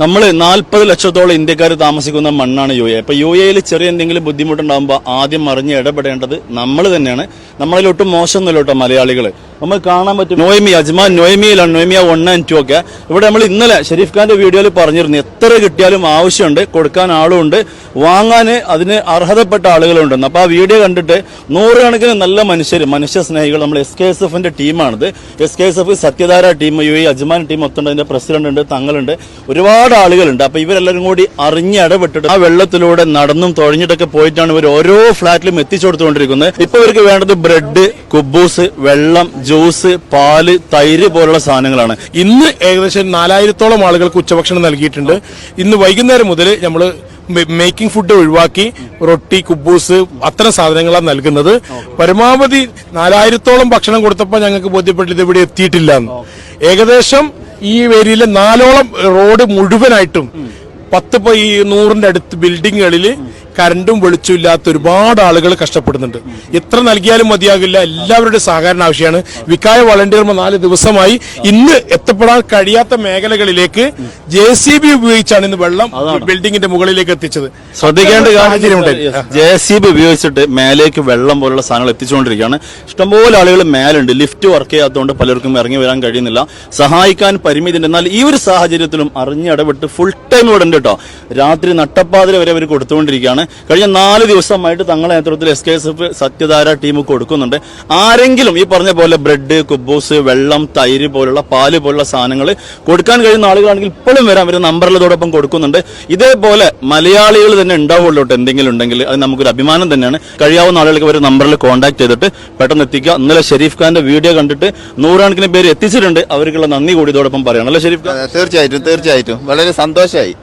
നമ്മൾ നാൽപ്പത് ലക്ഷത്തോളം ഇന്ത്യക്കാർ താമസിക്കുന്ന മണ്ണാണ് യു എ. അപ്പൊ യു എയിൽ ചെറിയ എന്തെങ്കിലും ബുദ്ധിമുട്ടുണ്ടാകുമ്പോൾ ആദ്യം അറിഞ്ഞ് ഇടപെടേണ്ടത് നമ്മൾ തന്നെയാണ്. നമ്മളിലൊട്ടും മോശമൊന്നുമില്ല കേട്ടോ മലയാളികൾ നമ്മൾ കാണാൻ പറ്റും. നോയമി അജ്മാൻ നോയമിയിലാണ് നോയമിയ വൺ ആൻഡ് ടു ഒക്കെ. ഇവിടെ നമ്മൾ ഇന്നലെ ഷെരീഫ് ഖാന്റെ വീഡിയോയിൽ പറഞ്ഞിരുന്നു എത്ര കിട്ടിയാലും ആവശ്യമുണ്ട് കൊടുക്കാൻ ആളുമുണ്ട് വാങ്ങാൻ അതിന് അർഹതപ്പെട്ട ആളുകളുണ്ടെന്ന് അപ്പൊ ആ വീഡിയോ കണ്ടിട്ട് നൂറുകണക്കിന് നല്ല മനുഷ്യർ മനുഷ്യ സ്നേഹികൾ നമ്മൾ എസ് കെ എസ് എഫിന്റെ ടീമാണിത്. S K S F Sathyadhara team U A Ajman team ഒത്തുണ്ട് അതിന്റെ പ്രസിഡന്റ് ഉണ്ട് തങ്ങളുണ്ട്. ഒരുപാട് ആളുകളുണ്ട്. അപ്പൊ ഇവരെല്ലാവരും കൂടി അറിഞ്ഞ് ഇടപെട്ടിട്ട് ആ വെള്ളത്തിലൂടെ നടന്നും തുഴഞ്ഞിട്ടൊക്കെ പോയിട്ടാണ് ഇവർ ഓരോ ഫ്ലാറ്റിലും എത്തിച്ചു കൊടുത്തുകൊണ്ടിരിക്കുന്നത് ഇപ്പൊ ഇവർക്ക് വേണ്ടത് ബ്രെഡ് കുബൂസ് വെള്ളം ജ്യൂസ് പാൽ തൈര് പോലുള്ള സാധനങ്ങളാണ്. ഇന്ന് ഏകദേശം നാലായിരത്തോളം ആളുകൾക്ക് ഉച്ചഭക്ഷണം നൽകിയിട്ടുണ്ട്. ഇന്ന് വൈകുന്നേരം മുതൽ നമ്മൾ മേക്കിംഗ് ഫുഡ് ഒഴിവാക്കി റൊട്ടി കുബൂസ് അത്തരം സാധനങ്ങളാണ് നൽകുന്നത്. പരമാവധി നാലായിരത്തോളം ഭക്ഷണം കൊടുത്തപ്പോൾ ഞങ്ങൾക്ക് ബോധ്യപ്പെട്ടത് ഇവിടെ എത്തിയിട്ടില്ല ഏകദേശം ഈ ഏരിയയിലെ നാലോളം റോഡ് മുഴുവനായിട്ടും പത്ത് ഈ നൂറിന്റെ അടുത്ത് ബിൽഡിങ്ങുകളിൽ കരണ്ടും വെളിച്ചവും ഇല്ലാത്ത ഒരുപാട് ആളുകൾ കഷ്ടപ്പെടുന്നുണ്ട്. എത്ര നൽകിയാലും മതിയാകില്ല. എല്ലാവരുടെ സഹകരണ ആവശ്യമാണ്. വിക്കായ വളണ്ടിയർമാർ നാല് ദിവസമായി ഇന്ന് എത്തപ്പെടാൻ കഴിയാത്ത മേഖലകളിലേക്ക് ജെ സി ബി ഉപയോഗിച്ചാണ് ഇന്ന് വെള്ളം ബിൽഡിങ്ങിന്റെ മുകളിലേക്ക് എത്തിച്ചത്. ശ്രദ്ധിക്കേണ്ട സാഹചര്യമുണ്ട് ജെ സി ബി ഉപയോഗിച്ചിട്ട് മേലേക്ക് വെള്ളം പോലുള്ള സാധനങ്ങൾ എത്തിച്ചുകൊണ്ടിരിക്കുകയാണ്. ഇഷ്ടംപോലെ ആളുകൾ മേലുണ്ട്. ലിഫ്റ്റ് വർക്ക് ചെയ്യാത്തതുകൊണ്ട് പലർക്കും ഇറങ്ങി വരാൻ കഴിയുന്നില്ല. സഹായിക്കാൻ പരിമിതി ഉണ്ട് എന്നാൽ ഈ ഒരു സാഹചര്യത്തിലും അറിഞ്ഞിടപെട്ട് ഫുൾ ടൈം ഇവിടെ ഉണ്ട് കേട്ടോ. രാത്രി നട്ടപ്പാതിര വരെ അവർ കൊടുത്തുകൊണ്ടിരിക്കുകയാണ്. കഴിഞ്ഞ നാല് ദിവസമായിട്ട് തങ്ങളെ നേതൃത്വത്തിൽ S K S F Sathyadhara team കൊടുക്കുന്നുണ്ട്. ആരെങ്കിലും ഈ പറഞ്ഞ പോലെ ബ്രെഡ് കുബൂസ് വെള്ളം തൈര് പോലുള്ള പാൽ പോലുള്ള സാധനങ്ങൾ കൊടുക്കാൻ കഴിയുന്ന ആളുകളാണെങ്കിൽ ഇപ്പോഴും വരാം ഒരു നമ്പറിലതോടൊപ്പം കൊടുക്കുന്നുണ്ട്. ഇതേപോലെ മലയാളികൾ തന്നെ ഉണ്ടാവുള്ളൂ എന്തെങ്കിലും ഉണ്ടെങ്കിൽ. അത് നമുക്കൊരു അഭിമാനം തന്നെയാണ്. കഴിയാവുന്ന ആളുകൾക്ക് ഒരു നമ്പറിൽ കോൺടാക്ട് ചെയ്തിട്ട് പെട്ടെന്ന് എത്തിക്കുക. ഇന്നലെ ഷെരീഫ് ഖാന്റെ വീഡിയോ കണ്ടിട്ട് നൂറുകണക്കിന് പേര് എത്തിച്ചിട്ടുണ്ട്. അവർക്കുള്ള നന്ദി കൂടി ഇതോടൊപ്പം പറയണം. അല്ലേ ഷെരീഫ് ഖാൻ തീർച്ചയായിട്ടും തീർച്ചയായിട്ടും. വളരെ സന്തോഷമായി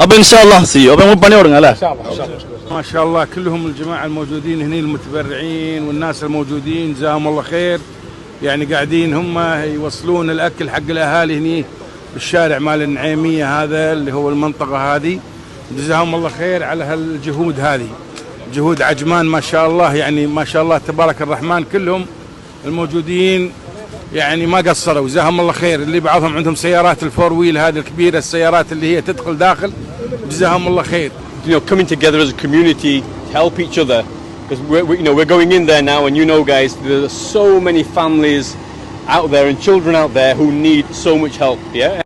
ابي إن شاء الله سي ابي ورنا لا إن شاء الله إن شاء الله. ما شاء الله كلهم الجماعة الموجودين هنا المتبرعين والناس الموجودين جزاهم الله خير. يعني قاعدين هم يوصلون الأكل حق الأهالي هني بالشارع مال النعيمية هذا اللي هو المنطقة هذه. جزاهم الله خير على هالجهود هذه. جهود عجمان ما شاء الله يعني ما شاء الله تبارك الرحمن كلهم الموجودين يعني ما قصروا جزاهم الله خير اللي بعضهم عندهم سيارات الفور ويل هذه الكبيرة السيارات اللي هي تدخل داخل جزاهم الله خير you know, coming together as a community to help each other. Because we, you know, we're going in there now, and you know, guys, there's so many families out there and children out there who need so much help. Yeah.